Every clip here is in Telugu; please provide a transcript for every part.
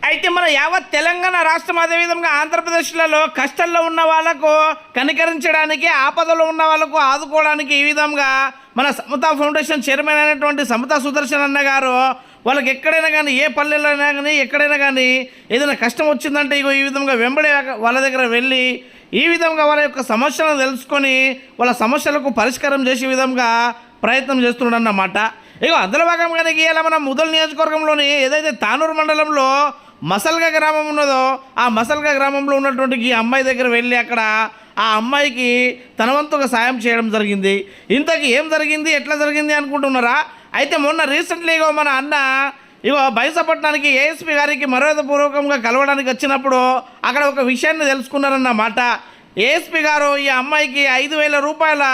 అయితే మన యావత్ తెలంగాణ రాష్ట్రం అదేవిధంగా ఆంధ్రప్రదేశ్లలో కష్టంలో ఉన్న వాళ్ళకు కనికరించడానికి ఆపదలో ఉన్న వాళ్ళకు ఆదుకోవడానికి ఈ విధంగా మన సమత ఫౌండేషన్ చైర్మన్ అయినటువంటి సమతా సుదర్శన్ అన్న గారు వాళ్ళకి ఎక్కడైనా కానీ ఏ పల్లెల్లో అయినా కానీ ఎక్కడైనా కానీ ఏదైనా కష్టం వచ్చిందంటే ఇగో ఈ విధంగా వెంబడి వాళ్ళ దగ్గర వెళ్ళి ఈ విధంగా వాళ్ళ యొక్క సమస్యలను తెలుసుకొని వాళ్ళ సమస్యలకు పరిష్కారం చేసే విధంగా ప్రయత్నం చేస్తున్నాడన్నమాట. ఇగో అందులో భాగంగానే గీయాల మన ముదల్ నియోజకవర్గంలోని ఏదైతే తానూరు మండలంలో మసల్గా గ్రామం ఉన్నదో ఆ మసల్గా గ్రామంలో ఉన్నటువంటి ఈ అమ్మాయి దగ్గర వెళ్ళి అక్కడ ఆ అమ్మాయికి తన వంతుగా సాయం చేయడం జరిగింది. ఇంతకీ ఏం జరిగింది? ఎట్లా జరిగింది అనుకుంటున్నారా? అయితే మొన్న రీసెంట్లీగా మన అన్న ఇగో బైసపట్నానికి ఏఎస్పీ గారికి మర్యాదపూర్వకంగా కలవడానికి వచ్చినప్పుడు అక్కడ ఒక విషయాన్ని తెలుసుకున్నారన్నమాట. ఏఎస్పీ గారు ఈ అమ్మాయికి ఐదు వేల రూపాయల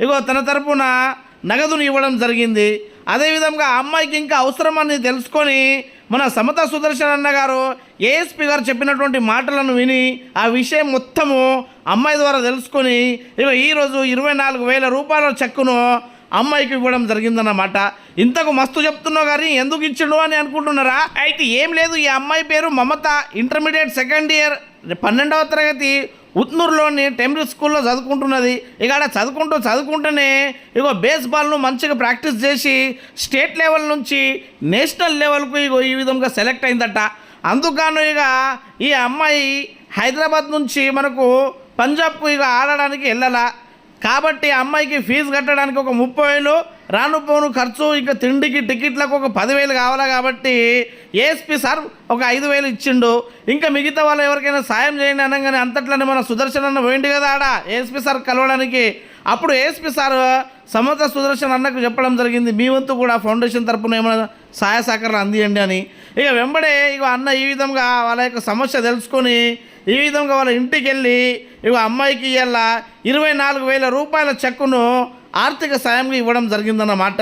ఇగో తన తరపున నగదును ఇవ్వడం జరిగింది. అదేవిధంగా ఆ అమ్మాయికి ఇంకా అవసరమని తెలుసుకొని మన సమత సుదర్శన్ అన్న గారు ఏఎస్పీ గారు చెప్పినటువంటి మాటలను విని ఆ విషయం మొత్తము అమ్మాయి ద్వారా తెలుసుకొని ఇక ఈరోజు ఇరవై నాలుగు వేల రూపాయల చెక్కును అమ్మాయికి ఇవ్వడం జరిగిందన్నమాట. ఇంతకు మస్తు చెప్తున్నావు కానీ ఎందుకు ఇచ్చిండు అని అనుకుంటున్నారా? అయితే ఏం లేదు ఈ అమ్మాయి పేరు మమత ఇంటర్మీడియట్ సెకండ్ ఇయర్ పన్నెండవ తరగతి ఉత్నూరులోని టెంపుల్ స్కూల్లో చదువుకుంటున్నది. ఇక ఆడ చదువుకుంటూ చదువుకుంటూనే ఇగో బేస్బాల్ను మంచిగా ప్రాక్టీస్ చేసి స్టేట్ లెవెల్ నుంచి నేషనల్ లెవెల్కు ఇగో ఈ విధంగా సెలెక్ట్ అయిందట. అందుకను ఇక ఈ అమ్మాయి హైదరాబాద్ నుంచి మనకు పంజాబ్కు ఇక ఆడడానికి వెళ్ళాలా. కాబట్టి ఆ అమ్మాయికి ఫీజు కట్టడానికి ఒక ముప్పై వేలు రాను పోను ఖర్చు ఇంకా తిండికి టికెట్లకు ఒక పదివేలు కావాలా కాబట్టి ఏఎస్పీ సార్ ఒక ఐదు వేలు ఇచ్చిండు. ఇంకా మిగతా వాళ్ళు ఎవరికైనా సాయం చేయండి అనగానే అంతట్లోనే మన సుదర్శన్ అన్న పోయింది కదా ఆడ ఏఎస్పీ సార్ కలవడానికి. అప్పుడు ఏఎస్పీ సార్ సమత సుదర్శన్ అన్నకు చెప్పడం జరిగింది. మీ వంతు కూడా ఫౌండేషన్ తరపున ఏమైనా సహాయ సహకారాలు అందియండి అని. ఇక వెంబడే ఇక అన్న ఈ విధంగా వాళ్ళ యొక్క సమస్య తెలుసుకొని ఈ విధంగా వాళ్ళ ఇంటికి వెళ్ళి ఇక అమ్మాయికి ఇవాళ ఇరవై నాలుగు వేల రూపాయల చెక్కును ఆర్థిక సాయంగా ఇవ్వడం జరిగిందన్నమాట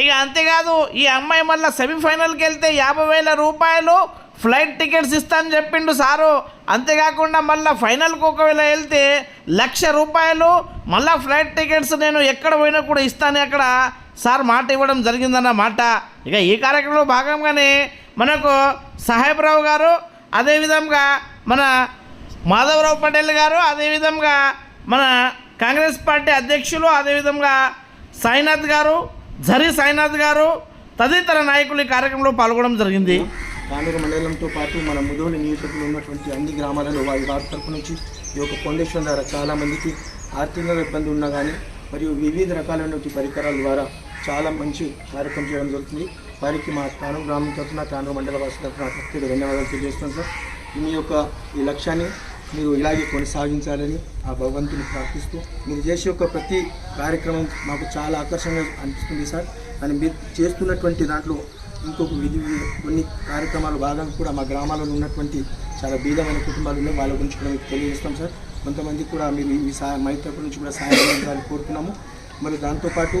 ఇక అంతేకాదు ఈ అమ్మాయి మళ్ళీ సెమీఫైనల్కి వెళ్తే యాభై వేల రూపాయలు ఫ్లైట్ టికెట్స్ ఇస్తానని చెప్పిండు సారు. అంతేకాకుండా మళ్ళీ ఫైనల్కి ఒకవేళ వెళ్తే లక్ష రూపాయలు మళ్ళీ ఫ్లైట్ టికెట్స్ నేను ఎక్కడ పోయినా కూడా ఇస్తాను అక్కడ సార్ మాట ఇవ్వడం జరిగిందన్నమాట ఇక ఈ కార్యక్రమంలో భాగంగానే మనకు సాహెబ్రావు గారు అదేవిధంగా మన మాధవరావు పటేల్ గారు అదేవిధంగా మన కాంగ్రెస్ పార్టీ అధ్యక్షులు అదేవిధంగా సాయినాథ్ గారు జరి సాయినాథ్ గారు తదితర నాయకులు ఈ కార్యక్రమంలో పాల్గొనడం జరిగింది. కానూరు మండలంతో పాటు మన ముదోలి నియోజకవర్గంలో ఉన్నటువంటి అన్ని గ్రామాలలో వారి వారి తరపు నుంచి ఈ యొక్క ఫౌండేషన్ ద్వారా చాలామందికి ఆర్థికంగా ఇబ్బంది ఉన్నా కానీ మరియు వివిధ రకాలైనటువంటి పరికరాల ద్వారా చాలా మంచి కార్యక్రమం చేయడం జరుగుతుంది. వారికి మా కానూరు గ్రామం తరఫున తాను మండల వాసి తరఫున ప్రత్యేక ధన్యవాదాలు తెలియజేస్తున్నాం సార్. మీ యొక్క ఈ లక్ష్యాన్ని మీరు ఇలాగే కొనసాగించాలని ఆ భగవంతుని ప్రార్థిస్తూ మీరు చేసే యొక్క ప్రతి కార్యక్రమం మాకు చాలా ఆకర్షణగా అనిపిస్తుంది సార్. అని మీరు చేస్తున్నటువంటి దాంట్లో ఇంకొక విధి కొన్ని కార్యక్రమాలు భాగంగా కూడా మా గ్రామాలలో ఉన్నటువంటి చాలా బీదమైన కుటుంబాలు ఉన్నాయి. వాళ్ళ గురించి కూడా మీకు తెలియజేస్తాం సార్. కొంతమంది కూడా మీరు ఈ సాయం మైత్ర గురించి కూడా సహాయం చేయాలని కోరుతున్నాము. మరి దాంతోపాటు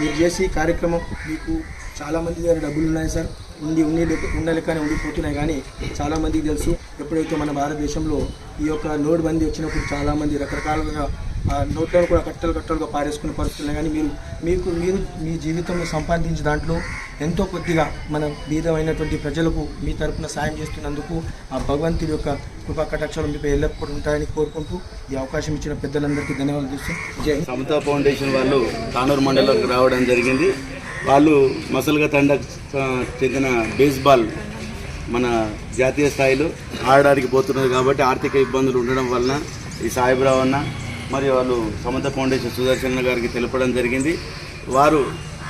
మీరు చేసే కార్యక్రమం మీకు చాలామంది దగ్గర డబ్బులు ఉన్నాయి సార్. ఉండి ఉండి ఉండలేకనే ఉండిపోతున్నాయి. కానీ చాలామందికి తెలుసు ఎప్పుడైతే మన భారతదేశంలో ఈ యొక్క నోట్ బందీ వచ్చినప్పుడు చాలామంది రకరకాలుగా ఆ నోట్లను కూడా కట్టలు కట్టలుగా పారేసుకునే పరిస్థితులు కానీ మీరు మీకు మీరు మీ జీవితంలో సంపాదించిన దాంట్లో ఎంతో కొద్దిగా మన బీదమైనటువంటి ప్రజలకు మీ తరపున సాయం చేస్తున్నందుకు ఆ భగవంతుడి యొక్క కృపా కటాక్షాలు మీపై ఎల్లప్పుడూ ఉంటాయని కోరుకుంటూ ఈ అవకాశం ఇచ్చిన పెద్దలందరికీ ధన్యవాదాలు చేస్తూ జై సమతా ఫౌండేషన్ వాళ్ళు తానూరు మండలానికి రావడం జరిగింది. వాళ్ళు మసల్గా తండకు చెందిన బేస్బాల్ మన జాతీయ స్థాయిలో ఆడడానికి పోతున్నారు కాబట్టి ఆర్థిక ఇబ్బందులు ఉండడం వలన ఈ సాయిబరావు అన్న మరియు వాళ్ళు సమత ఫౌండేషన్ సుదర్శన గారికి తెలపడం జరిగింది. వారు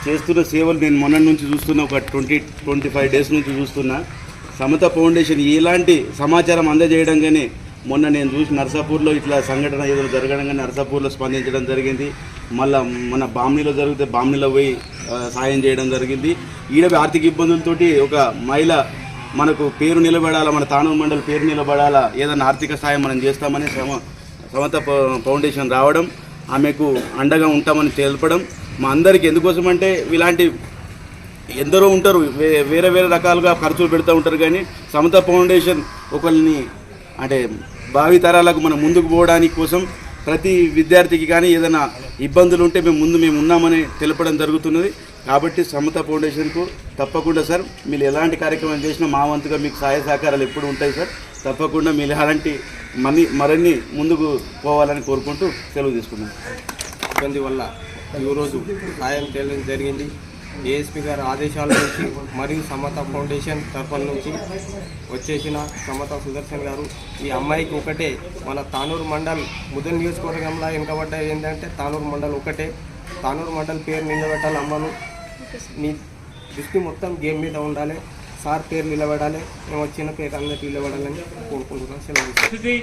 చేస్తున్న సేవలు నేను మొన్న నుంచి చూస్తున్న ఒక ట్వంటీ ట్వంటీ ఫైవ్ డేస్ నుంచి చూస్తున్నా. సమత ఫౌండేషన్ ఇలాంటి సమాచారం అందజేయడంగానే మొన్న నేను చూసి నర్సాపూర్లో ఇట్లా సంఘటన ఏదో జరగడం కానీ నర్సాపూర్లో స్పందించడం జరిగింది. మళ్ళా మన బామ్నీలో జరిగితే బామ్నీలో పోయి సాయం చేయడం జరిగింది. ఈడ ఆర్థిక ఇబ్బందులతోటి ఒక మహిళ మనకు పేరు నిలబడాలా మన తానూరు మండలి పేరు నిలబడాలా ఏదైనా ఆర్థిక సాయం మనం చేస్తామని సమ సమత ఫౌండేషన్ రావడం ఆమెకు అండగా ఉంటామని తెలపడం మా అందరికీ ఎందుకోసం అంటే ఇలాంటి ఎందరో ఉంటారు వేరే వేరే రకాలుగా ఖర్చులు పెడుతూ ఉంటారు కానీ సమత ఫౌండేషన్ ఒకరిని అంటే భావి తరాలకు మనం ముందుకు పోవడానికి కోసం ప్రతి విద్యార్థికి కానీ ఏదైనా ఇబ్బందులు ఉంటే మేము ముందు మేము ఉన్నామని తెలపడం జరుగుతున్నది. కాబట్టి సమత ఫౌండేషన్కు తప్పకుండా సార్ మీరు ఎలాంటి కార్యక్రమం చేసినా మా వంతుగా మీకు సహాయ సహకారాలు ఎప్పుడు ఉంటాయి సార్. తప్పకుండా మీరు అలాంటి మనీ మరిన్ని ముందుకు పోవాలని కోరుకుంటూ సెలవు తీసుకున్నాను ఇబ్బంది వల్ల ఈరోజు సాయం చేయడం జరిగింది. ఏఎస్పీ గారి ఆదేశాల నుంచి మరియు సమత ఫౌండేషన్ తరఫున నుంచి వచ్చేసిన సమత సుదర్శన్ గారు ఈ అమ్మాయికి ఒకటే మన తానూరు మండల్ ముదల్ నియోజకవర్గంలో వెనుకబడ్డ ఏంటంటే తానూరు మండల్ ఒకటే తానూరు మండల్ పేరు నిలబెట్టాలి అమ్మను నీ దృష్టి మొత్తం గేమ్ మీద ఉండాలి సార్ పేరు నిలబడాలి మేము వచ్చిన పేరు అందరికి నిలబడాలని కోరుకుంటున్నాం సెలవు स्थिति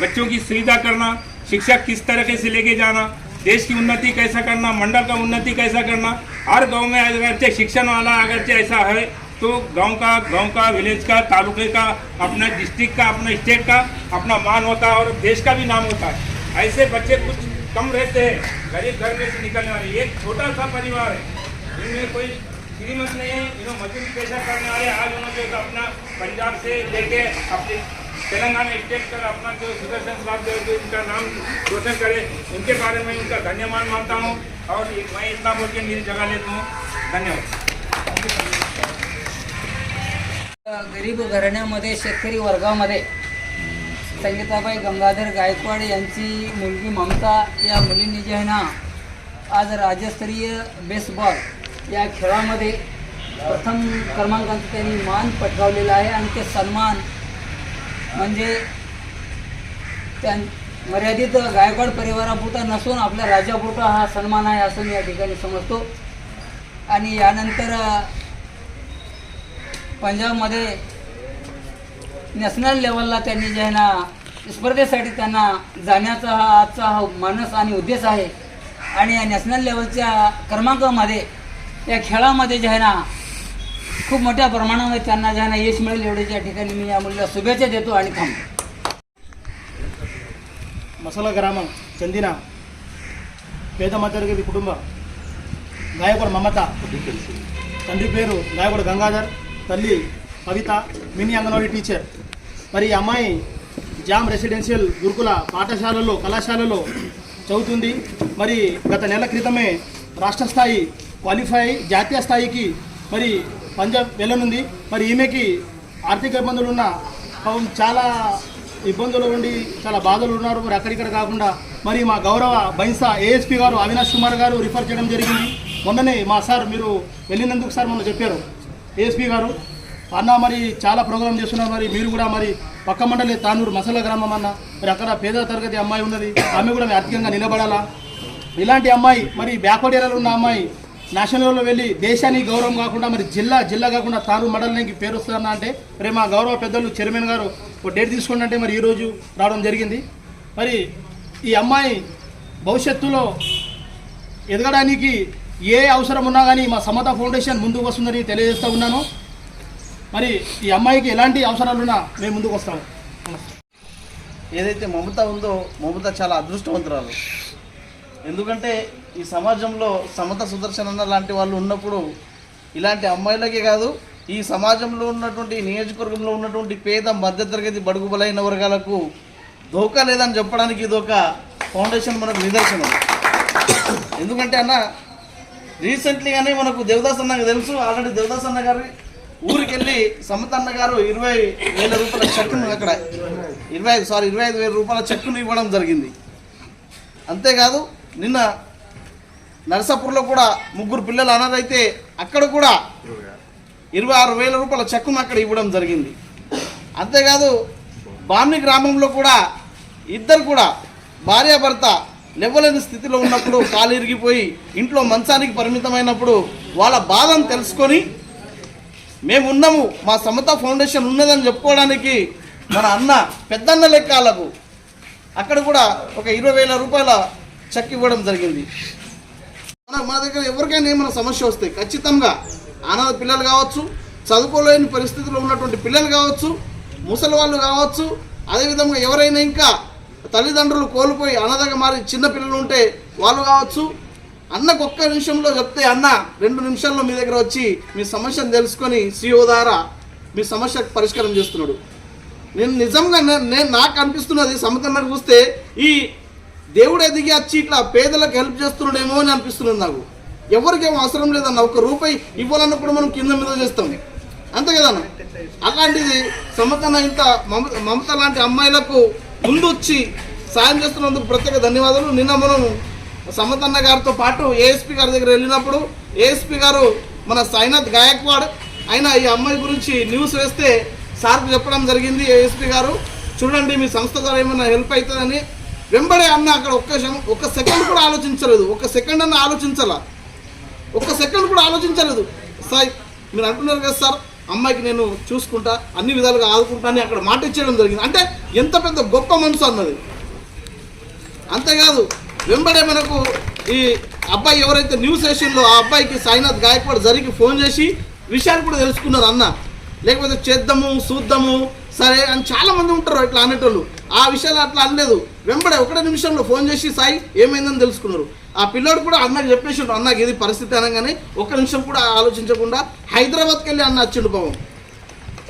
बच्चों की सुविधा करना शिक्षा किस तरीके से लेके जाना देश की उन्नति कैसा करना, मंडल का उन्नति कैसा करना, हर गाँव में अगरचे शिक्षण वाला अगरचे ऐसा है तो गाँव का गाँव का विलेज का, तालुके का, अपना डिस्ट्रिक्ट का, अपना स्टेट का, अपना मान होता है और देश का भी नाम होता है। ऐसे बच्चे कुछ कम रहते हैं, गरीब घर में से निकलने वाले। एक छोटा सा परिवार है इनमें कोई श्रीमंत नहीं है इन्होंने मजदूरी पेशा करने वाले, आज उन्होंने अपना पंजाब से लेके अपने तेलंगाना स्टेट का अपना जो सुदर्शन साहब जो जो इनका नाम रोशन करे. उनके बारे में उनका धन्यवाद मानता हूँ और मैं इतना बोल के मेरी जगह लेता हूँ। धन्यवाद। गरीब घराण्यामध्ये शेतकरी वर्गामध्ये संगीताबाई गंगाधर गायकवाड यांची मुलगी ममता या मुलींनी जे आहे ना आज राज्यस्तरीय बेसबॉल या खेळामध्ये प्रथम क्रमांकाचा त्यांनी मान पटकावलेला आहे आणि ते सन्मान म्हणजे त्यां मर्यादित गायकवाड परिवारापुरता नसून आपल्या राजापुरता हा सन्मान आहे असं मी या ठिकाणी समजतो. आणि यानंतर पंजाबमध्ये नॅशनल लेवलला त्यांनी जे आहे ना स्पर्धेसाठी त्यांना जाण्याचा हा आजचा हा मानस आणि उद्देश आहे. आणि या नॅशनल लेवलच्या क्रमांकामध्ये या खेळामध्ये जे आहे ना खूप मोठ्या प्रमाणामध्ये त्यांना जे आहे ना यश मिळेल एवढ्याच्या ठिकाणी मी या मुलीला शुभेच्छा देतो आणि थांबतो మసల గ్రామం చెందిన పేద మధ్యతరగతి కుటుంబం గాయకుడు మమత తండ్రి పేరు గాయకుడు గంగాధర్ తల్లి కవిత మినీ అంగన్వాడీ టీచర్ మరి ఈ అమ్మాయి జామ్ రెసిడెన్షియల్ గురుకుల పాఠశాలలో కళాశాలలో చదువుతుంది మరి గత నెల క్రితమే రాష్ట్ర స్థాయి క్వాలిఫై అయి జాతీయ స్థాయికి మరి పంజాబ్ వెళ్ళనుంది. మరి ఈమెకి ఆర్థిక ఇబ్బందులు ఉన్న చాలా ఇబ్బందులు ఉండి చాలా బాధలు ఉన్నారు. మరి అక్కడిక్కడ కాకుండా మరి మా గౌరవ బైన్సా ఏఎస్పీ గారు అవినాష్ కుమార్ గారు రిఫర్ చేయడం జరిగింది. మొన్ననే మా సార్ మీరు వెళ్ళినందుకు సార్ మొన్న చెప్పారు. ఏఎస్పీ గారు అన్న మరి చాలా ప్రోగ్రామ్ చేస్తున్నారు. మరి మీరు కూడా మరి పక్క మండలి తానూరు మసల గ్రామం అన్న. మరి అక్కడ పేద తరగతి అమ్మాయి ఉన్నది. ఆమె కూడా ఆర్థికంగా నిలబడాలా? ఇలాంటి అమ్మాయి మరి బ్యాక్వర్డ్ ఏరియాలో ఉన్న అమ్మాయి నేషనల్ లెవెల్లో వెళ్ళి దేశానికి గౌరవం కాకుండా మరి జిల్లా జిల్లా కాకుండా తారు మండలానికి పేరు వస్తుందన్న అంటే మరి మా గౌరవ పెద్దలు చైర్మన్ గారు ఒక డేట్ తీసుకోండి అంటే మరి ఈరోజు రావడం జరిగింది. మరి ఈ అమ్మాయి భవిష్యత్తులో ఎదగడానికి ఏ అవసరం ఉన్నా కానీ మా సమత ఫౌండేషన్ ముందుకు వస్తుందని తెలియజేస్తూ ఉన్నాను. మరి ఈ అమ్మాయికి ఎలాంటి అవసరాలున్నా మేము ముందుకు వస్తాము. ఏదైతే మమత ఉందో మమత చాలా అదృష్టవంతురాలు. ఎందుకంటే ఈ సమాజంలో సమత సుదర్శన లాంటి వాళ్ళు ఉన్నప్పుడు ఇలాంటి అమ్మాయిలకే కాదు ఈ సమాజంలో ఉన్నటువంటి నియోజకవర్గంలో ఉన్నటువంటి పేద మధ్యతరగతి బడుగు బలైన వర్గాలకు దోకా లేదని చెప్పడానికి ఇది ఒక ఫౌండేషన్ మనకు నిదర్శనం. ఎందుకంటే అన్న రీసెంట్లీగానే మనకు దేవదాస్ అన్నకు తెలుసు ఆల్రెడీ దేవదాస్ అన్న గారి ఊరికి వెళ్ళి సమత అన్న గారు ఇరవై వేల రూపాయల చెక్కును అక్కడ ఇరవై ఐదు సారీ ఇరవై ఐదు వేల రూపాయల చెక్కును ఇవ్వడం జరిగింది. అంతేకాదు నిన్న నరసాపూర్లో కూడా ముగ్గురు పిల్లలు అనాథైతే అక్కడ కూడా ఇరవై ఆరు వేల రూపాయల చెక్కును అక్కడ ఇవ్వడం జరిగింది. అంతేకాదు బామ్ని గ్రామంలో కూడా ఇద్దరు కూడా భార్యాభర్త లేవలేని స్థితిలో ఉన్నప్పుడు కాలు ఇరిగిపోయి ఇంట్లో మంచానికి పరిమితమైనప్పుడు వాళ్ళ బాధను తెలుసుకొని మేము ఉన్నాము మా సమత ఫౌండేషన్ ఉన్నదని చెప్పుకోవడానికి మన అన్న పెద్దన్న లెక్కలకు అక్కడ కూడా ఒక ఇరవై వేల రూపాయల చెక్ ఇవ్వడం జరిగింది. మన మన దగ్గర ఎవరికైనా ఏమైనా సమస్య వస్తే ఖచ్చితంగా అనాథ పిల్లలు కావచ్చు చదువుకోలేని పరిస్థితుల్లో ఉన్నటువంటి పిల్లలు కావచ్చు ముసలి వాళ్ళు కావచ్చు అదేవిధంగా ఎవరైనా ఇంకా తల్లిదండ్రులు కోల్పోయి అనాథగా మారి చిన్న పిల్లలు ఉంటే వాళ్ళు కావచ్చు. అన్నకు ఒక్క నిమిషంలో చెప్తే అన్న రెండు నిమిషాల్లో మీ దగ్గర వచ్చి మీ సమస్యను తెలుసుకొని సిఓ ద్వారా మీ సమస్య పరిష్కారం చేస్తున్నాడు. నేను నిజంగా నేను నాకు అనిపిస్తున్నది సమతన్నకు చూస్తే ఈ దేవుడే దిగి వచ్చి ఇట్లా పేదలకు హెల్ప్ చేస్తున్నాడేమో అని అనిపిస్తున్నది నాకు. ఎవరికేం అవసరం లేదన్న ఒక రూపాయి ఇవ్వాలన్నప్పుడు మనం కింద మీద చేస్తాం. అంతే కదన్న అలాంటిది సమతన ఇంత మమ మమత లాంటి అమ్మాయిలకు ముందు వచ్చి సాయం చేస్తున్నందుకు ప్రత్యేక ధన్యవాదాలు. నిన్న మనం సమతన్న గారితో పాటు ఏఎస్పీ గారి దగ్గర వెళ్ళినప్పుడు ఏఎస్పీ గారు మన సాయినాథ్ గాయక్వాడ్ ఆయన ఈ అమ్మాయి గురించి న్యూస్ వేస్తే సార్కు చెప్పడం జరిగింది ఏఎస్పీ గారు. చూడండి మీ సంస్థ ద్వారా ఏమైనా హెల్ప్ అవుతుందని. వెంబడే అన్న అక్కడ ఒక్క ఒక ఒక్క సెకండ్ కూడా ఆలోచించలేదు. ఒక్క సెకండ్ అన్న ఆలోచించాల? ఒక్క సెకండ్ కూడా ఆలోచించలేదు. సార్ మీరు అంటున్నారు కదా సార్ అమ్మాయికి నేను చూసుకుంటా అన్ని విధాలుగా ఆదుకుంటా అని అక్కడ మాట ఇచ్చేయడం జరిగింది. అంటే ఎంత పెద్ద గొప్ప మనసు అన్నది. అంతేకాదు వెంబడే మనకు ఈ అబ్బాయి ఎవరైతే న్యూస్ స్టేషన్లో ఆ అబ్బాయికి సాయినాథ్ గాయక్వాడ్ జరిగి ఫోన్ చేసి విషయాలు కూడా తెలుసుకున్నారు అన్న. లేకపోతే చేద్దాము చూద్దాము సరే అని చాలామంది ఉంటారు ఇట్లా అనేటోళ్ళు. ఆ విషయాలు అట్లా అనలేదు. వెంబడే ఒకటే నిమిషంలో ఫోన్ చేసి సాయి ఏమైందని తెలుసుకున్నారు? ఆ పిల్లోడు కూడా అన్నకి చెప్పేసి అన్నకి ఇది పరిస్థితి అనగానే ఒక్క నిమిషం కూడా ఆలోచించకుండా హైదరాబాద్కి వెళ్ళి అన్న వచ్చిండు పాపం.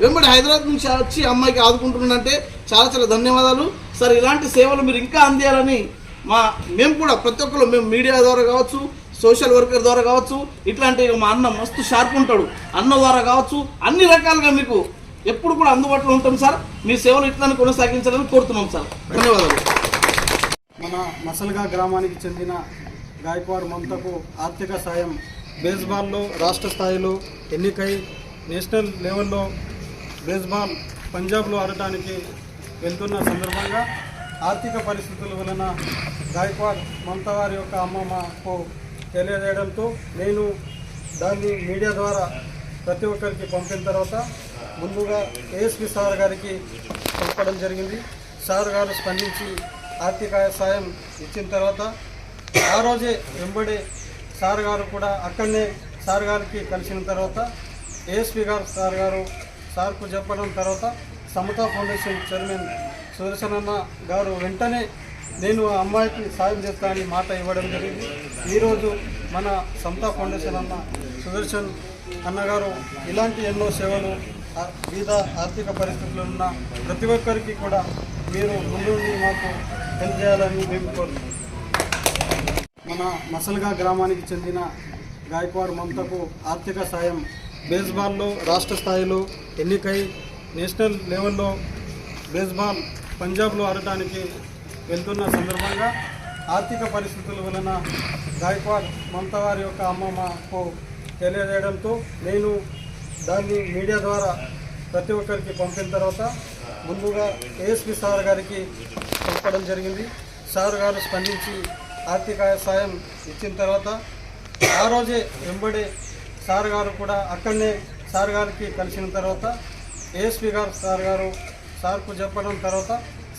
వెంబడి హైదరాబాద్ నుంచి వచ్చి అమ్మాయికి ఆదుకుంటున్నాడంటే చాలా చాలా ధన్యవాదాలు. సార్ ఇలాంటి సేవలు మీరు ఇంకా అందేయాలని మా మేము కూడా ప్రతి ఒక్కరు మేము మీడియా ద్వారా కావచ్చు సోషల్ వర్కర్ ద్వారా కావచ్చు ఇట్లాంటి మా అన్న మస్తు షార్ప్ ఉంటాడు. అన్న ద్వారా కావచ్చు అన్ని రకాలుగా మీకు ఎప్పుడు కూడా అందుబాటులో ఉంటాం సార్. మీ సేవలు ఇట్లానే కొనసాగించాలని కోరుతున్నాం సార్. ధన్యవాదాలు. మన మసల్గా గ్రామానికి చెందిన గాయక్వాడ్ మమతకు ఆర్థిక సాయం. బేస్బాల్లో రాష్ట్ర స్థాయిలో ఎన్నికై నేషనల్ లెవెల్లో బేస్బాల్ పంజాబ్లో ఆడటానికి వెళ్తున్న సందర్భంగా ఆర్థిక పరిస్థితుల వలన గాయక్వాడ్ మమత వారి యొక్క అమ్మమ్మకు తెలియజేయడంతో నేను దాన్ని మీడియా ద్వారా ప్రతి ఒక్కరికి పంపిన తర్వాత ముందుగా ఏఎస్పి సార్ గారికి పంపడం జరిగింది. సార్ గారు స్పందించి ఆర్థిక సాయం ఇచ్చిన తర్వాత ఆ రోజే వెంబడి సార్ గారు కూడా అక్కడనే సార్ గారికి కలిసిన తర్వాత ఏఎస్పి గారు సార్ గారు సార్కు చెప్పడం తర్వాత సమతా ఫౌండేషన్ చైర్మన్ సుదర్శనన్న గారు వెంటనే నేను ఆ అమ్మాయికి సాయం చేస్తానని మాట ఇవ్వడం జరిగింది. ఈరోజు మన సమతా ఫౌండేషన్ అన్న సుదర్శన్ అన్నగారు ఇలాంటి ఎన్నో సేవలు వివిధ ఆర్థిక పరిస్థితులు ఉన్న ప్రతి ఒక్కరికి కూడా మీరు ముందుండి మాకు తెలియజేయాలని మేము కోరుతున్నాం మన మసల్గా గ్రామానికి చెందిన గాయక్వాడ్ మమతకు ఆర్థిక సాయం బేస్బాల్లో రాష్ట్ర స్థాయిలో ఎన్నికై నేషనల్ లెవెల్లో బేస్బాల్ పంజాబ్లో ఆడటానికి వెళ్తున్న సందర్భంగా ఆర్థిక పరిస్థితుల వలన గాయక్వాడ్ మమత వారి యొక్క అమ్మమ్మకు తెలియజేయడంతో నేను దాన్ని మీడియా ద్వారా ప్రతి ఒక్కరికి పంపిన తర్వాత ముందుగా ఏఎస్పి సార్ గారికి పంపడం జరిగింది. సార్ గారు స్పందించి ఆర్థిక సాయం ఇచ్చిన తర్వాత ఆ రోజే వెంబడి సార్ గారు కూడా అక్కడనే సార్ గారికి కలిసిన తర్వాత ఏఎస్పి గారు సార్ గారు సార్కు చెప్పడం తర్వాత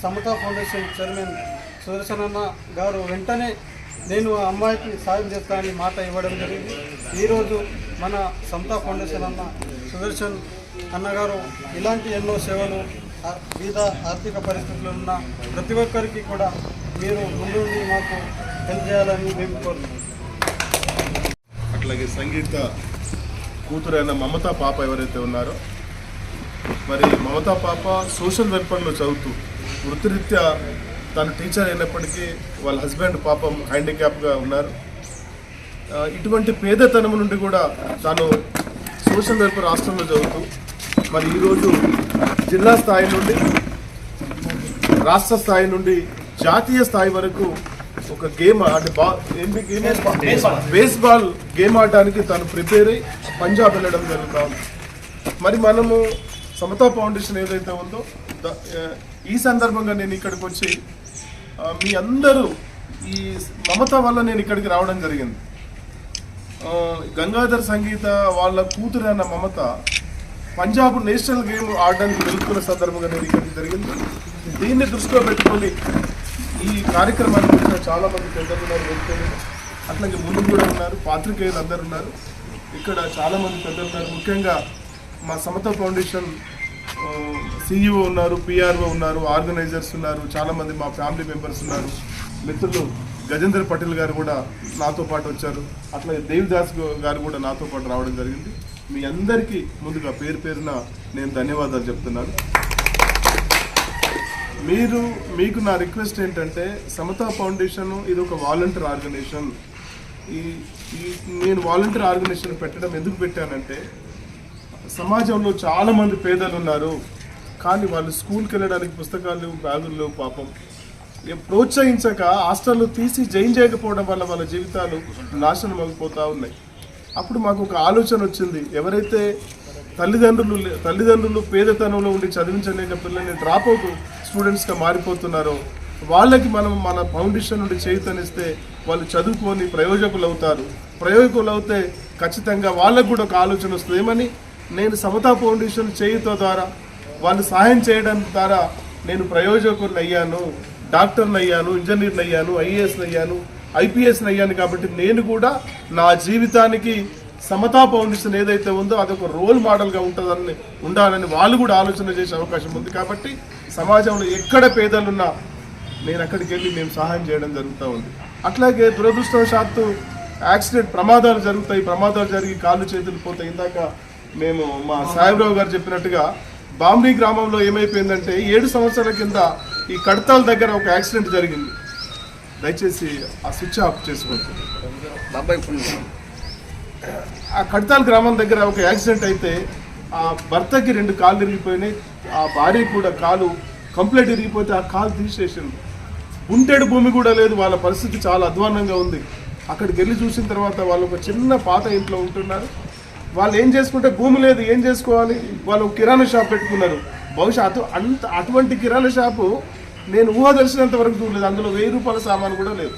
సమతా ఫౌండేషన్ చైర్మన్ సుదర్శనన్న గారు వెంటనే నేను ఆ అమ్మాయికి సాయం చేస్తానని మాట ఇవ్వడం జరిగింది. ఈరోజు మన సొంత ఫౌండేషన్ అన్న సుదర్శన్ అన్నగారు ఇలాంటి ఎన్నో సేవలు వివిధ ఆర్థిక పరిస్థితులు ఉన్న ప్రతి ఒక్కరికి కూడా మీరు ముందు మాకు హెల్ప్ చేయాలని మేము కోరుతున్నాం. అట్లాగే సంగీత కూతురైన మమతా పాప ఎవరైతే ఉన్నారో మరి మమతా పాప సోషల్ వెపన్లో చదువుతూ వృత్తిరీత్యా తను టీచర్ అయినప్పటికీ వాళ్ళ హస్బెండ్ పాపం హ్యాండిక్యాప్గా ఉన్నారు. ఇటువంటి పేదతనం నుండి కూడా తాను సోషల్ వెల్ఫేర్ రాష్ట్రంలో చదువుతూ మరి ఈరోజు జిల్లా స్థాయి నుండి రాష్ట్ర స్థాయి నుండి జాతీయ స్థాయి వరకు ఒక గేమ్ అంటే బా ఏంటి గేమ్ బేస్బాల్ గేమ్ ఆడడానికి తను ప్రిపేర్ అయ్యి పంజాబ్ వెళ్ళడం జరుగుతా ఉంది. మరి మనము సమతా ఫౌండేషన్ ఏదైతే ఉందో ఈ సందర్భంగా నేను ఇక్కడికి వచ్చి మీ అందరూ ఈ మమత వల్ల నేను ఇక్కడికి రావడం జరిగింది. గంగాధర్ సంగీత వాళ్ళ కూతురు అన్న మమత పంజాబ్ నేషనల్ గేమ్ ఆడడానికి వెళ్తున్న సందర్భంగా నేను ఇక్కడికి జరిగింది. దీన్ని దృష్టిలో పెట్టుకొని ఈ కార్యక్రమాన్ని వచ్చిన చాలామంది పెద్దలు ఉన్నారు వ్యక్తులు. అట్లాగే ముందు కూడా ఉన్నారు పాత్రికేయులు అందరు ఉన్నారు. ఇక్కడ చాలామంది పెద్దలు ఉన్నారు ముఖ్యంగా మా సమత ఫౌండేషన్ సిఇఓ ఉన్నారు పిఆర్ఓ ఉన్నారు ఆర్గనైజర్స్ ఉన్నారు చాలామంది మా ఫ్యామిలీ మెంబర్స్ ఉన్నారు. మిత్రులు గజేంద్ర పటేల్ గారు కూడా నాతో పాటు వచ్చారు. అట్లాగే దేవిదాస్ గారు కూడా నాతో పాటు రావడం జరిగింది. మీ అందరికీ ముందుగా పేరు పేరున నేను ధన్యవాదాలు చెప్తున్నాను. మీరు మీకు నా రిక్వెస్ట్ ఏంటంటే సమతా ఫౌండేషన్ ఇది ఒక వాలంటీర్ ఆర్గనైజేషన్ ఈ ఈ నేను వాలంటీర్ ఆర్గనైజేషన్ పెట్టడం ఎందుకు పెట్టానంటే సమాజంలో చాలామంది పేదలు ఉన్నారు. కానీ వాళ్ళు స్కూల్కి వెళ్ళడానికి పుస్తకాలు లేవు బ్యాగులు పాపం. ప్రోత్సహించక హాస్టల్లో తీసి జైన్ చేయకపోవడం వల్ల వాళ్ళ జీవితాలు నాశనం అయిపోతూ ఉన్నాయి. అప్పుడు మాకు ఒక ఆలోచన వచ్చింది. ఎవరైతే తల్లిదండ్రులు తల్లిదండ్రులు పేదతనంలో ఉండి చదివించలేక పిల్లల్ని డ్రాప్ అవుట్ స్టూడెంట్స్గా మారిపోతున్నారో వాళ్ళకి మనం మన ఫౌండేషన్ నుండి చేయుతనిస్తే వాళ్ళు చదువుకొని ప్రయోజకులు అవుతారు. ప్రయోజకులు అవుతే ఖచ్చితంగా వాళ్ళకు కూడా ఒక ఆలోచన వస్తుంది ఏమని నేను సమతా ఫౌండేషన్ చేయుతో ద్వారా వాళ్ళు సహాయం చేయడం ద్వారా నేను ప్రయోజకులు అయ్యాను డాక్టర్లు అయ్యాను ఇంజనీర్లు అయ్యాను ఐఏఎస్ని అయ్యాను ఐపీఎస్ని అయ్యాను కాబట్టి నేను కూడా నా జీవితానికి సమతా ఫౌండేషన్ ఏదైతే ఉందో అదొక రోల్ మోడల్గా ఉంటుందని ఉండాలని వాళ్ళు కూడా ఆలోచన చేసే అవకాశం ఉంది కాబట్టి సమాజంలో ఎక్కడ పేదలున్నా నేను అక్కడికి వెళ్ళి మేము సహాయం చేయడం జరుగుతూ ఉంది. అట్లాగే దురదృష్టవశాత్తు యాక్సిడెంట్ ప్రమాదాలు జరుగుతాయి ప్రమాదాలు జరిగి కాళ్ళు చేతులు పోతాయి. ఇందాక మేము మా సాయిబరావు గారు చెప్పినట్టుగా బాంబీ గ్రామంలో ఏమైపోయిందంటే ఏడు సంవత్సరాల కింద ఈ కడతాల దగ్గర ఒక యాక్సిడెంట్ జరిగింది. దయచేసి ఆ స్విచ్ ఆఫ్ చేసుకోండి. ఆ కడతాల గ్రామం దగ్గర ఒక యాక్సిడెంట్ అయితే ఆ భర్తకి రెండు కాళ్ళు ఇరిగిపోయినాయి. ఆ భార్య కూడా కాలు కంప్లీట్ ఇరిగిపోతే ఆ కాలు తీసేసింది. గుంటెడు భూమి కూడా లేదు. వాళ్ళ పరిస్థితి చాలా అధ్వాన్నంగా ఉంది. అక్కడికి వెళ్ళి చూసిన తర్వాత వాళ్ళు ఒక చిన్న పాత ఇంట్లో ఉంటున్నారు. వాళ్ళు ఏం చేసుకుంటే భూమి లేదు ఏం చేసుకోవాలి? వాళ్ళు కిరాణా షాప్ పెట్టుకున్నారు. బహుశా అటు అంత అటువంటి కిరాణా షాపు నేను ఊహ తెలిసినంత వరకు చూడలేదు. అందులో వెయ్యి రూపాయల సామాను కూడా లేదు.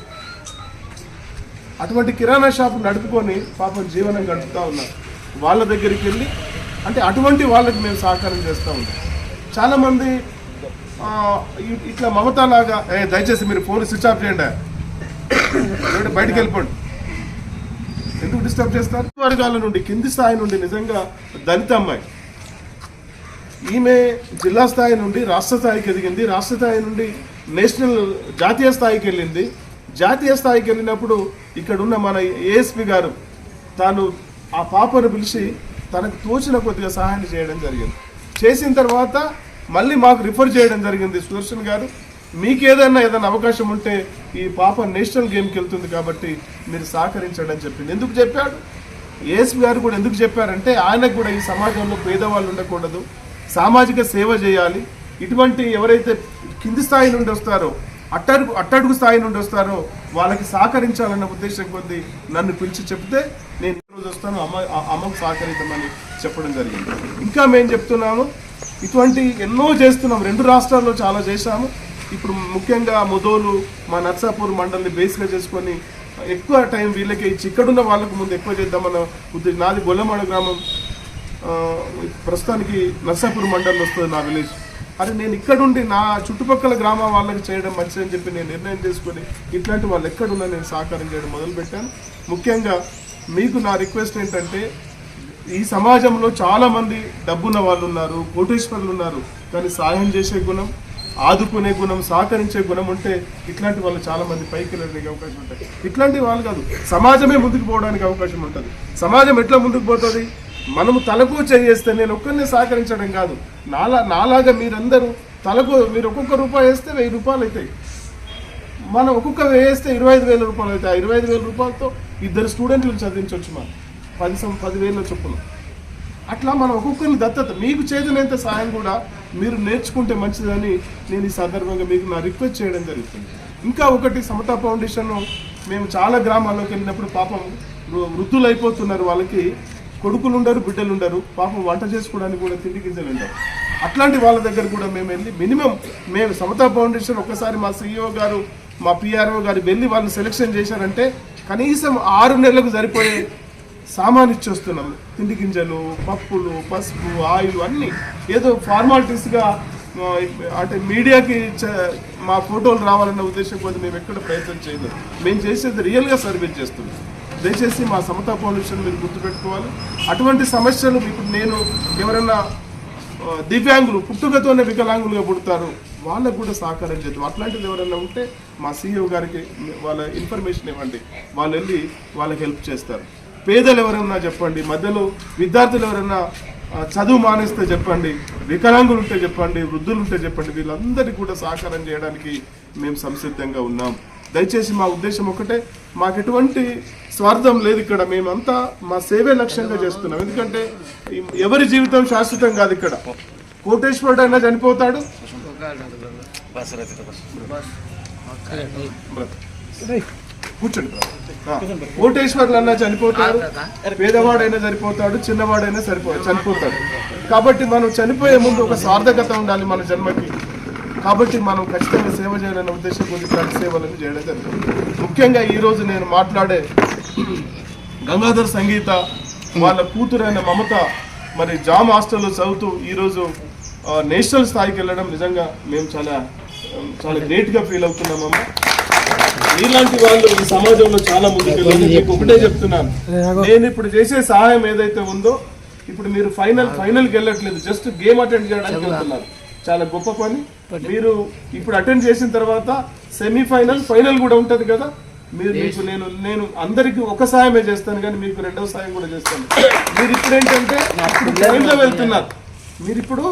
అటువంటి కిరాణా షాపు నడుపుకొని పాపం జీవనం గడుపుతూ ఉన్నారు. వాళ్ళ దగ్గరికి వెళ్ళి అంటే అటువంటి వాళ్ళకి మేము సహకారం చేస్తూ ఉంటాం చాలామంది ఇట్లా మమతా లాగా దయచేసి మీరు ఫోన్ స్విచ్ ఆఫ్ చేయండి. బయటకు వెళ్ళిపోండి. ఎందుకు డిస్టర్బ్ చేస్తారు? వర్గాల నుండి కింది స్థాయి నుండి నిజంగా దళిత అమ్మాయి. ఈమె జిల్లా స్థాయి నుండి రాష్ట్ర స్థాయికి ఎదిగింది. రాష్ట్ర స్థాయి నుండి నేషనల్ జాతీయ స్థాయికి వెళ్ళింది. జాతీయ స్థాయికి వెళ్ళినప్పుడు ఇక్కడ ఉన్న మన ఏఎస్పి గారు తాను ఆ పాపను పిలిచి తనకు తోచిన కొద్దిగా సహాయం చేయడం జరిగింది. చేసిన తర్వాత మళ్ళీ మాకు రిఫర్ చేయడం జరిగింది సుదర్శన్ గారు. మీకు ఏదైనా ఏదైనా అవకాశం ఉంటే ఈ పాప నేషనల్ గేమ్కి వెళ్తుంది కాబట్టి మీరు సహకరించండి అని చెప్పింది. ఎందుకు చెప్పాడు? ఏసు గారు కూడా ఎందుకు చెప్పారంటే ఆయనకు కూడా ఈ సమాజంలో పేదవాళ్ళు ఉండకూడదు. సామాజిక సేవ చేయాలి. ఇటువంటి ఎవరైతే కింది స్థాయి నుండి వస్తారో అట్టడుగు అట్టడుగు స్థాయి నుండి వస్తారో వాళ్ళకి సహకరించాలన్న ఉద్దేశం కొద్దీ నన్ను పిలిచి చెప్తే నేను రోజు వస్తాను. అమ్మ ఆ- అమ్మకు సహకరిద్దామని చెప్పడం జరిగింది. ఇంకా మేము చెప్తున్నాము ఇటువంటి ఎన్నో చేస్తున్నాం రెండు రాష్ట్రాల్లో చాలా చేశాము. ఇప్పుడు ముఖ్యంగా ముదోలు మా నర్సాపూర్ మండలిని బేస్గా చేసుకొని ఎక్కువ టైం వీళ్ళకి ఇచ్చి ఇక్కడున్న వాళ్ళకు ముందు ఎక్కువ చేద్దామన్న ఉద్దేశం. నాది గొల్లమాడ గ్రామం. ప్రస్తుతానికి నర్సాపూర్ మండలం వస్తుంది నా విలేజ్ అరే నేను ఇక్కడుండి నా చుట్టుపక్కల గ్రామ వాళ్ళకి చేయడం మంచిదని చెప్పి నేను నిర్ణయం చేసుకొని ఇట్లాంటి వాళ్ళు ఎక్కడున్నా నేను సహకారం చేయడం మొదలుపెట్టాను. ముఖ్యంగా మీకు నా రిక్వెస్ట్ ఏంటంటే ఈ సమాజంలో చాలామంది డబ్బున్న వాళ్ళు ఉన్నారు కోటేశ్వరులు ఉన్నారు కానీ సాయం చేసే గుణం ఆదుకునే గుణం సహకరించే గుణం ఉంటే ఇట్లాంటి వాళ్ళు చాలా మంది పైకి వెళ్ళడానికి అవకాశం ఉంటుంది ఇట్లాంటి వాళ్ళు కాదు. సమాజమే ముందుకు పోవడానికి అవకాశం ఉంటుంది. సమాజం ఎట్లా ముందుకు పోతుంది? మనము తలకు చేస్తే నేను ఒక్కరిని సహకరించడం కాదు. నాలా నాలాగా మీరందరూ తలకు మీరు ఒక్కొక్క రూపాయి వేస్తే వెయ్యి రూపాయలు అవుతాయి. మనం ఒక్కొక్క వేస్తే ఇరవై ఐదు వేల రూపాయలు అవుతాయి. ఆ ఇరవై ఐదు వేల రూపాయలతో ఇద్దరు స్టూడెంట్లు చదివించవచ్చు మనం. పది సం పదివేల చొప్పున. అట్లా మనం ఒక్కొక్కరిని దత్తత మీకు చేతనంత సాయం కూడా మీరు నేర్చుకుంటే మంచిదని నేను ఈ సందర్భంగా మీకు నా రిక్వెస్ట్ చేయడం జరుగుతుంది. ఇంకా ఒకటి సమతా ఫౌండేషన్ మేము చాలా గ్రామాల్లోకి వెళ్ళినప్పుడు పాపం వృ- వృద్ధులు అయిపోతున్నారు వాళ్ళకి కొడుకులు ఉండరు బిడ్డలు ఉండరు పాపం వంట చేసుకోవడానికి కూడా తిండి గింజలు ఉండరు అట్లాంటి వాళ్ళ దగ్గర కూడా మేము వెళ్ళి మినిమం మేము సమతా ఫౌండేషన్ ఒకసారి మా సీఈఓ గారు మా పిఆర్ఓ గారు వెళ్ళి వాళ్ళు సెలెక్షన్ చేశారంటే కనీసం ఆరు నెలలకు సరిపోయే సామాన్ ఇచ్చేస్తున్నాం తిండి గింజలు పప్పులు పసుపు ఆయిల్ అన్నీ ఏదో ఫార్మాలిటీస్గా అంటే మీడియాకి మా ఫోటోలు రావాలన్న ఉద్దేశం కొద్ది మేము ఎక్కడ ప్రయత్నం చేయలేదు. మేము చేసేది రియల్గా సర్వీస్ చేస్తున్నాం. దయచేసి మా సమతా ఫౌండేషన్ మీరు గుర్తుపెట్టుకోవాలి. అటువంటి సమస్యలు ఇప్పుడు నేను ఎవరన్నా దివ్యాంగులు పుట్టుకతోనే వికలాంగులుగా పుడతారు వాళ్ళకు కూడా సహకారం చేద్దాం. అట్లాంటిది ఎవరైనా ఉంటే మా సీఈఓ గారికి వాళ్ళ ఇన్ఫర్మేషన్ ఇవ్వండి. వాళ్ళు వెళ్ళి వాళ్ళకి హెల్ప్ చేస్తారు. పేదలు ఎవరన్నా చెప్పండి మధ్యలో విద్యార్థులు ఎవరన్నా చదువు మానేస్తే చెప్పండి వికలాంగులు ఉంటే చెప్పండి వృద్ధులు ఉంటే చెప్పండి వీళ్ళందరికీ కూడా సహకారం చేయడానికి మేము సంసిద్ధంగా ఉన్నాం. దయచేసి మా ఉద్దేశం ఒకటే మాకు ఎటువంటి స్వార్థం లేదు ఇక్కడ మేమంతా మా సేవే లక్ష్యంగా చేస్తున్నాం. ఎందుకంటే ఎవరి జీవితం శాశ్వతం కాదు ఇక్కడ. కోటేశ్వరుడు అయినా చనిపోతాడు. కూర్చోండి కోటేశ్వర్లు అన్నా చనిపోతాడు పేదవాడైనా చనిపోతాడు చిన్నవాడైనా సరిపో చనిపోతాడు. కాబట్టి మనం చనిపోయే ముందు ఒక సార్థకత ఉండాలి మన జన్మకి. కాబట్టి మనం ఖచ్చితంగా సేవ చేయాలనే ఉద్దేశం కొద్ది ఇట్లాంటి సేవలను చేయడం జరుగుతుంది. ముఖ్యంగా ఈరోజు నేను మాట్లాడే గంగాధర్ సంగీత వాళ్ళ కూతురైన మమత మరి జామ్ హాస్టల్లో చదువుతూ ఈరోజు నేషనల్ స్థాయికి వెళ్ళడం నిజంగా మేము చాలా చాలా గ్రేట్గా ఫీల్ అవుతున్నామమ్మా నీలాంటి వాళ్ళు ఈ సమాజంలో చాలా ముందుకు వెళ్ళారు మీకు ఒకటే చెప్తున్నాను. నేను ఇప్పుడు చేసే సహాయం ఏదైతే ఉందో ఇప్పుడు మీరు ఫైనల్ ఫైనల్కి వెళ్ళట్లేదు జస్ట్ గేమ్ అటెండ్ చేయడానికి వెళ్తున్నారు. చాలా గొప్ప పని. మీరు ఇప్పుడు అటెండ్ చేసిన తర్వాత సెమీఫైనల్ ఫైనల్ కూడా ఉంటది కదా? మీరు మీకు నేను నేను అందరికి ఒక సాయమే చేస్తాను కానీ మీకు రెండవ సాయం కూడా చేస్తాను. మీరు ఇప్పుడు ఏంటంటే ఇప్పుడు ట్రైన్లో వెళ్తున్నారు. మీరు ఇప్పుడు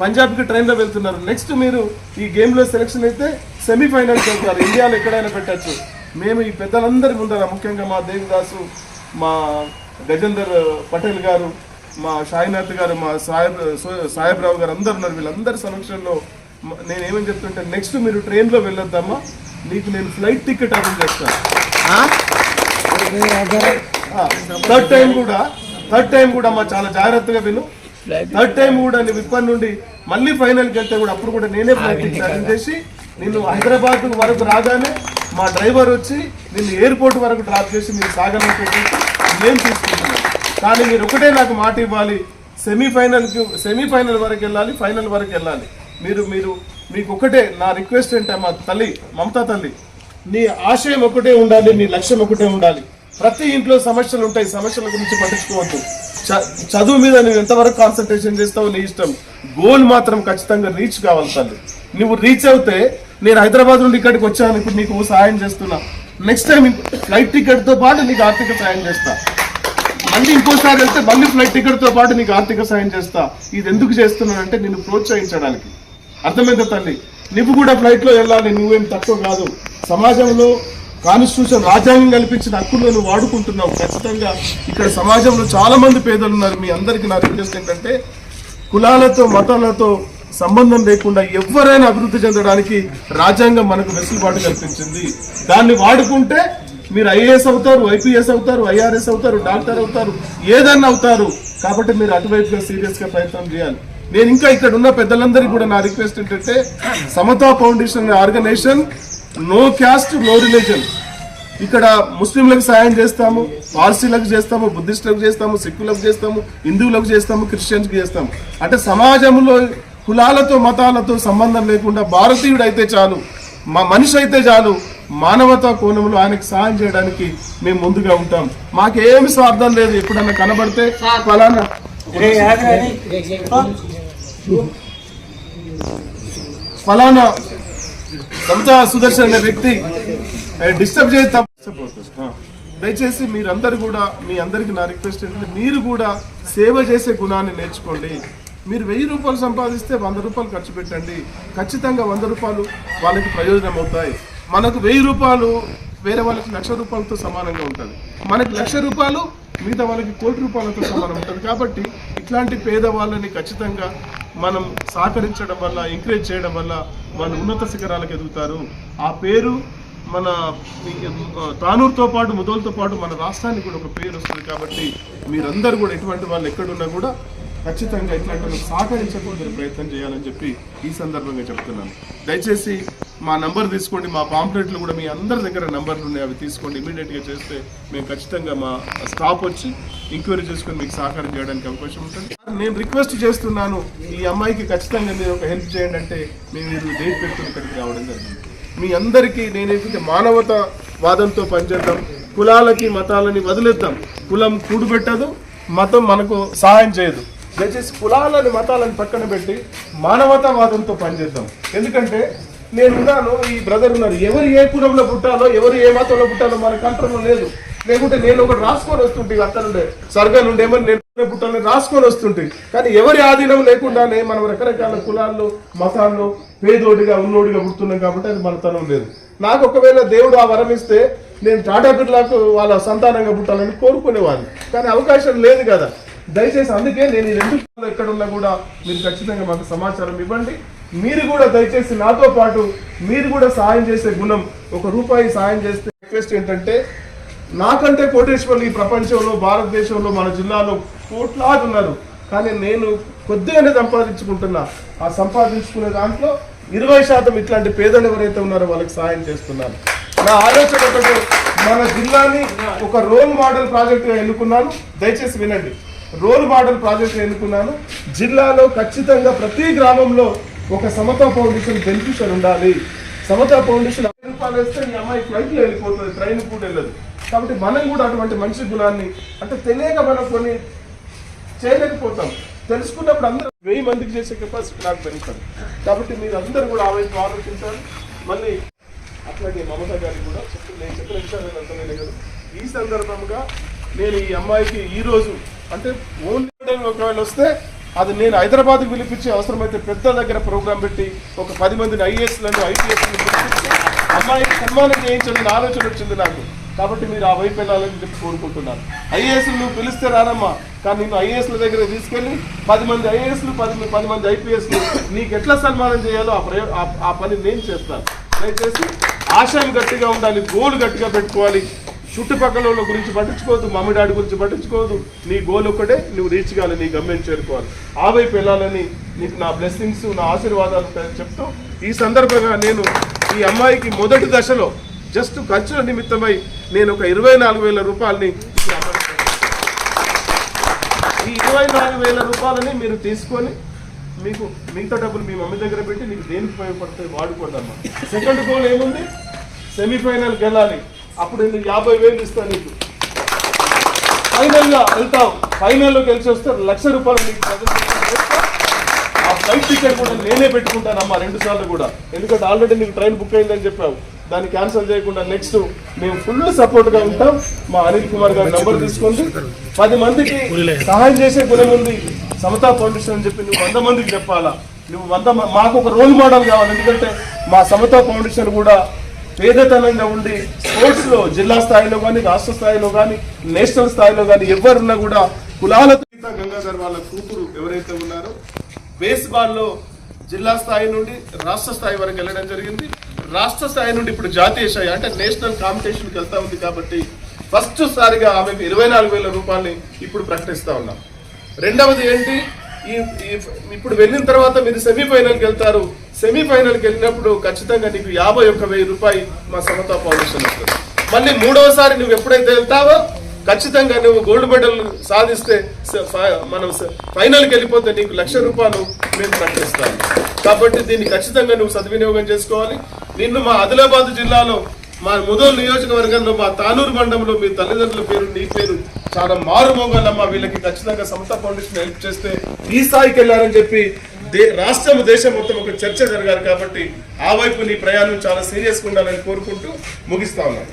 పంజాబ్కి ట్రైన్లో వెళ్తున్నారు. నెక్స్ట్ మీరు ఈ గేమ్లో సెలెక్షన్ అయితే సెమీఫైనల్కి వెళ్తారు ఇండియాలో ఎక్కడైనా పెట్టచ్చు. మేము ఈ పెద్దలందరి ముందర ముఖ్యంగా మా దేవిదాసు మా గజేందర్ పటేల్ గారు మా సాయినాథ్ గారు మా సాహెబ్ సో- సాహెబ్రావు గారు అందరు ఉన్నారు. వీళ్ళందరి సమక్షంలో మ- నేను ఏమని చెప్తుంటే నెక్స్ట్ మీరు ట్రైన్లో వెళ్ళొద్దమ్మా. నీకు నేను ఫ్లైట్ టికెట్ అరేంజ్ చేస్తాను థర్డ్ టైం కూడా థర్డ్ టైం కూడా మా చాలా జాగ్రత్తగా విను. థర్డ్ టైం కూడా నువ్వు ఇప్పటి నుండి మళ్ళీ ఫైనల్కి వెళ్తే కూడా అప్పుడు కూడా నేనే అరేంజ్ చేసి నిన్ను హైదరాబాద్ వరకు రాగానే మా డ్రైవర్ వచ్చి నిన్ను ఎయిర్పోర్ట్ వరకు డ్రాప్ చేసి మీరు పెట్టేసి నేను తీసుకుంటున్నాను కానీ మీరు ఒకటే నాకు మాట ఇవ్వాలి సెమీఫైనల్కి సెమీఫైనల్ వరకు వెళ్ళాలి ఫైనల్ వరకు వెళ్ళాలి. మీరు మీరు మీకు ఒకటే నా రిక్వెస్ట్ ఏంటంటే మా తల్లి మమతా తల్లి నీ ఆశయం ఒకటే ఉండాలి నీ లక్ష్యం ఒకటే ఉండాలి. ప్రతి ఇంట్లో సమస్యలు ఉంటాయి. సమస్యల గురించి పట్టించుకోవద్దు. చ- చదువు మీద నువ్వు ఎంతవరకు కాన్సన్ట్రేషన్ చేస్తావు నీ ఇష్టం. గోల్ మాత్రం ఖచ్చితంగా రీచ్ కావాలి తల్లి. నువ్వు రీచ్ అవుతే నేను హైదరాబాద్ నుండి ఇక్కడికి వచ్చాను. ఇప్పుడు నీకు సహాయం చేస్తున్నా. నెక్స్ట్ టైం ఫ్లైట్ టికెట్తో పాటు నీకు ఆర్థిక సాయం చేస్తా. మళ్ళీ ఇంకోసారి వెళ్తే మళ్ళీ ఫ్లైట్ టికెట్తో పాటు నీకు ఆర్థిక సాయం చేస్తా. ఇది ఎందుకు చేస్తున్నానంటే నిన్ను ప్రోత్సహించడానికి. అర్థమైందా తల్లి? నువ్వు కూడా ఫ్లైట్లో వెళ్ళాలి. నువ్వేం తక్కువ కాదు. సమాజంలో కాన్స్టిట్యూషన్ రాజ్యాంగం కల్పించిన హక్కులను వాడుకుంటున్నావు. ఖచ్చితంగా ఇక్కడ సమాజంలో చాలా మంది పేదలు ఉన్నారు. మీ అందరికీ నా రిక్వెస్ట్ ఏంటంటే కులాలతో మతాలతో సంబంధం లేకుండా ఎవరైనా అభివృద్ధి చెందడానికి రాజ్యాంగం మనకు వెసులుబాటు కల్పించింది. దాన్ని వాడుకుంటే మీరు ఐఏఎస్ అవుతారు ఐపీఎస్ అవుతారు ఐఆర్ఎస్ అవుతారు డాక్టర్ అవుతారు ఏదన్నా అవుతారు. కాబట్టి మీరు అటువైపుగా సీరియస్గా ప్రయత్నం చేయాలి. నేను ఇంకా ఇక్కడ ఉన్న పెద్దలందరికీ కూడా నా రిక్వెస్ట్ ఏంటంటే సమతా ఫౌండేషన్ అనే organization no caste no religion. ఇక్కడ ముస్లింలకు సాయం చేస్తాము పార్సీలకు చేస్తాము బుద్ధిస్టులకు చేస్తాము సిక్కులకు చేస్తాము హిందువులకు చేస్తాము క్రిస్టియన్స్కి చేస్తాము. అంటే సమాజంలో కులాలతో మతాలతో సంబంధం లేకుండా భారతీయుడు అయితే చాలు మా మనిషి అయితే చాలు మానవతా కోణంలో ఆయనకి సహాయం చేయడానికి మేము ముందుగా ఉంటాం. మాకేమి స్వార్థం లేదు ఎప్పుడన్నా కనబడితే ఫలానా ఫలానా సమతా సుదర్శన్ అనే వ్యక్తి డిస్టర్బ్ చేస్తాం దయచేసి మీరందరూ కూడా మీ అందరికి నా రిక్వెస్ట్ ఏంటంటే మీరు కూడా సేవ చేసే గుణాన్ని నేర్చుకోండి. మీరు వెయ్యి రూపాయలు సంపాదిస్తే వంద రూపాయలు ఖర్చు పెట్టండి. ఖచ్చితంగా వంద రూపాయలు వాళ్ళకి ప్రయోజనం అవుతాయి. మనకు వెయ్యి రూపాయలు వేరే వాళ్ళకి లక్ష రూపాయలతో సమానంగా ఉంటుంది. మనకి లక్ష రూపాయలు మిగతా వాళ్ళకి కోటి రూపాయలతో సమానం ఉంటుంది. కాబట్టి ఇట్లాంటి పేదవాళ్ళని ఖచ్చితంగా మనం సహకరించడం వల్ల ఎంకరేజ్ చేయడం వల్ల వాళ్ళు ఉన్నత శిఖరాలకు ఎదుగుతారు. ఆ పేరు మన తానూరుతో పాటు ముదోలతో పాటు మన రాష్ట్రానికి కూడా ఒక పేరు వస్తుంది కాబట్టి మీరందరూ కూడా ఎటువంటి వాళ్ళు ఎక్కడున్నా కూడా ఖచ్చితంగా ఇట్లాంటి వాళ్ళకి సహకరించకుండా ప్రయత్నం చేయాలని చెప్పి ఈ సందర్భంగా చెప్తున్నాను. దయచేసి మా నంబర్ తీసుకోండి మా పాంప్లెట్లు కూడా మీ అందరి దగ్గర నంబర్లు ఉన్నాయి అవి తీసుకోండి. ఇమీడియట్గా చేస్తే మేము ఖచ్చితంగా మా స్టాఫ్ వచ్చి ఎంక్వైరీ చేసుకొని మీకు సహకారం చేయడానికి అవకాశం ఉంటుంది. నేను రిక్వెస్ట్ చేస్తున్నాను ఈ అమ్మాయికి ఖచ్చితంగా మీరు ఒక హెల్ప్ చేయండి అంటే మేము మీరు డేట్ పెట్టుకుని ఇక్కడికి రావడం జరిగింది. మీ అందరికీ నేనైతే మానవత వాదంతో పనిచేద్దాం కులాలకి మతాలని వదిలేద్దాం కులం కూడుబెట్టదు మతం మనకు సహాయం చేయదు. దయచేసి కులాలని మతాలని పక్కన పెట్టి మానవతావాదంతో పనిచేద్దాం. ఎందుకంటే నేనున్నాను ఈ బ్రదర్ ఉన్నారు. ఎవరు ఏ కులంలో పుట్టాలో ఎవరు ఏ మతంలో పుట్టాలో మన కంట్రోల్లో లేదు. లేకుంటే నేను ఒకటి రాసుకొని వస్తుంటే అక్కడ నుండే స్వర్గం నుండి నేను పుట్టాలని రాసుకొని వస్తుంటే. కానీ ఎవరి ఆధీనం లేకుండానే మనం రకరకాల కులాల్లో మతాల్లో పేదోడిగా ఉన్నోడిగా పుడుతున్నాం కాబట్టి అది మనతనం లేదు. నాకు ఒకవేళ దేవుడు ఆ వరం ఇస్తే నేను టాటా బిర్లాకు వాళ్ళ సంతానంగా పుట్టాలని కోరుకునేవాడిని. కానీ అవకాశం లేదు కదా. దయచేసి అందుకే నేను ఈ రెండు కూడా మీరు ఖచ్చితంగా మాకు సమాచారం ఇవ్వండి. మీరు కూడా దయచేసి నాతో పాటు మీరు కూడా సాయం చేసే గుణం ఒక రూపాయి సాయం చేస్తే రిక్వెస్ట్ ఏంటంటే నాకంటే కోటేశ్వర్లు ఈ ప్రపంచంలో భారతదేశంలో మన జిల్లాలో కోట్లాది ఉన్నారు కానీ నేను కొద్దిగానే సంపాదించుకుంటున్నా. ఆ సంపాదించుకునే దాంట్లో ఇరవై శాతం ఇట్లాంటి పేదలు ఎవరైతే ఉన్నారో వాళ్ళకి సాయం చేస్తున్నాను. నా ఆలోచన ఒకటి మన జిల్లాని ఒక రోల్ మోడల్ ప్రాజెక్టుగా ఎన్నుకున్నాను. దయచేసి వినండి. రోల్ మోడల్ ప్రాజెక్ట్ ఎన్నుకున్నాను. జిల్లాలో ఖచ్చితంగా ప్రతి గ్రామంలో ఒక సమత ఫౌండేషన్ బెనిఫిషియర్ ఉండాలి. సమత ఫౌండేషన్ ఐదు రూపాయలు వేస్తే మీ అమ్మాయి ఫ్లైట్లో వెళ్ళిపోతుంది ట్రైన్ కూడా వెళ్ళదు. కాబట్టి మనం కూడా అటువంటి మంచి గుణాన్ని అంటే తెలియక మనం కొన్ని చేయలేకపోతాం. తెలుసుకున్నప్పుడు అందరూ వెయ్యి మందికి చేసే కెపాసిటీ నాకు పెరుగుతుంది. కాబట్టి మీరు అందరూ కూడా ఆ వైపు ఆలోచించాలి. మళ్ళీ అట్లాగే మమత గారికి కూడా నేను చెప్పిన విషయాలు నేను అర్థమైనది ఈ సందర్భంగా నేను ఈ అమ్మాయికి ఈ రోజు అంటే ఓన్లీ ఒకవేళ వస్తే అది నేను హైదరాబాద్కి పిలిపించి అవసరమైతే పెద్ద దగ్గర ప్రోగ్రాం పెట్టి ఒక పది మందిని ఐఏఎస్లను ఐపీఎస్లను అమ్మాయికి సన్మానం చేయించాలని ఆలోచన వచ్చింది నాకు. కాబట్టి మీరు ఆ వైపు వెళ్ళాలని చెప్పి కోరుకుంటున్నాను. ఐఏఎస్లు నువ్వు పిలిస్తే రానమ్మా కానీ నేను ఐఏఎస్ల దగ్గర తీసుకెళ్ళి పది మంది ఐఏఎస్లు పది పది మంది ఐపీఎస్లు నీకు ఎట్లా సన్మానం చేయాలో ఆ ప్రయో ఆ- ఆ పని నేను చేస్తాను. దయచేసి ఆశయం గట్టిగా ఉండాలి గోల్ గట్టిగా పెట్టుకోవాలి. చుట్టుపక్కల వాళ్ళ గురించి పట్టించుకోవద్దు మమ్మీ డాడీ గురించి పట్టించుకోవద్దు. నీ గోల్ ఒక్కటే నువ్వు రీచ్ కావాలి నీ గమ్యం చేరుకోవాలి. ఆ వైపు వెళ్ళాలని నీకు నా బ్లెస్సింగ్స్ నా ఆశీర్వాదాలు చెప్తూ ఈ సందర్భంగా నేను ఈ అమ్మాయికి మొదటి దశలో జస్ట్ ఖర్చుల నిమిత్తమై నేను ఒక ఇరవై నాలుగు వేల రూపాయలని ఈ ఈ ఇరవై నాలుగు వేల రూపాయలని మీరు తీసుకొని మీకు మిగతా డబ్బులు మీ మమ్మీ దగ్గర పెట్టి నీకు దేనికి ఉపయోగపడతాయి వాడుకోండి అమ్మా. సెకండ్ గోల్ ఏముంది? సెమీఫైనల్ గెలాలి. అప్పుడు నేను యాభై వేలు ఇస్తాను నీకు. ఫైనల్గా వెళ్తావు. ఫైనల్లో గెలిచి వస్తే లక్ష రూపాయలు నీకు. ఆ ఫ్లైట్ టికెట్ కూడా నేనే పెట్టుకుంటాను అమ్మా రెండు సార్లు కూడా. ఎందుకంటే ఆల్రెడీ నీకు ట్రైన్ బుక్ అయిందని చెప్పావు. దాన్ని క్యాన్సిల్ చేయకుండా నెక్స్ట్ మేము ఫుల్ సపోర్ట్గా ఉంటాం. మా అనిల్ కుమార్ గారి నంబర్ తీసుకోండి. పది మందికి సహాయం చేసే గుణం ఉంది. సమతా ఫౌండేషన్ అని చెప్పి నువ్వు వంద మందికి చెప్పాలా? నువ్వు వంద మాకు ఒక రోల్ మోడల్ కావాలి. ఎందుకంటే మా సమతా ఫౌండేషన్ కూడా పేదతనంగా ఉండి స్పోర్ట్స్లో జిల్లా స్థాయిలో కానీ రాష్ట్ర స్థాయిలో కానీ నేషనల్ స్థాయిలో కానీ ఎవరున్నా కూడా కులాల గంగాధర్ వాళ్ళ కూతురు ఎవరైతే ఉన్నారో బేస్బాల్లో జిల్లా స్థాయి నుండి రాష్ట్ర స్థాయి వరకు వెళ్ళడం జరిగింది. రాష్ట్ర స్థాయి నుండి ఇప్పుడు జాతీయ స్థాయి అంటే నేషనల్ కాంపిటీషన్కి వెళ్తా ఉంది కాబట్టి ఫస్ట్ సారిగా ఆమెకు ఇరవై నాలుగు వేల రూపాయలని ఇప్పుడు ప్రకటిస్తా ఉన్నాం. రెండవది ఏంటి? ఈ ఇప్పుడు వెళ్ళిన తర్వాత మీరు సెమీఫైనల్కి వెళ్తారు. సెమీఫైనల్కి వెళ్ళినప్పుడు ఖచ్చితంగా నీకు యాభై ఒక్క వెయ్యి రూపాయి మా సమతా ఫౌండేషన్ వస్తుంది. మళ్ళీ మూడవసారి నువ్వు ఎప్పుడైతే వెళ్తావో ఖచ్చితంగా నువ్వు గోల్డ్ మెడల్ సాధిస్తే మనం ఫైనల్కి వెళ్ళిపోతే నీకు లక్ష రూపాయలు మేము ప్రకటిస్తాము కాబట్టి దీన్ని ఖచ్చితంగా నువ్వు సద్వినియోగం చేసుకోవాలి. నిన్ను మా ఆదిలాబాద్ జిల్లాలో మా ముదోల్ నియోజకవర్గంలో మా తానూరు మండలంలో మీ తల్లిదండ్రుల పేరు నీ పేరు చాలా మారుమోగలమ్మా. వీళ్ళకి ఖచ్చితంగా సమతా ఫౌండేషన్ హెల్ప్ చేస్తే ఈ స్థాయికి వెళ్ళారని చెప్పి దే- రాష్ట్రం దేశం మొత్తం ఒక చర్చ జరగాలి కాబట్టి ఆ వైపు నీ ప్రయాణం చాలా సీరియస్గా ఉండాలని కోరుకుంటూ ముగిస్తా ఉన్నాను.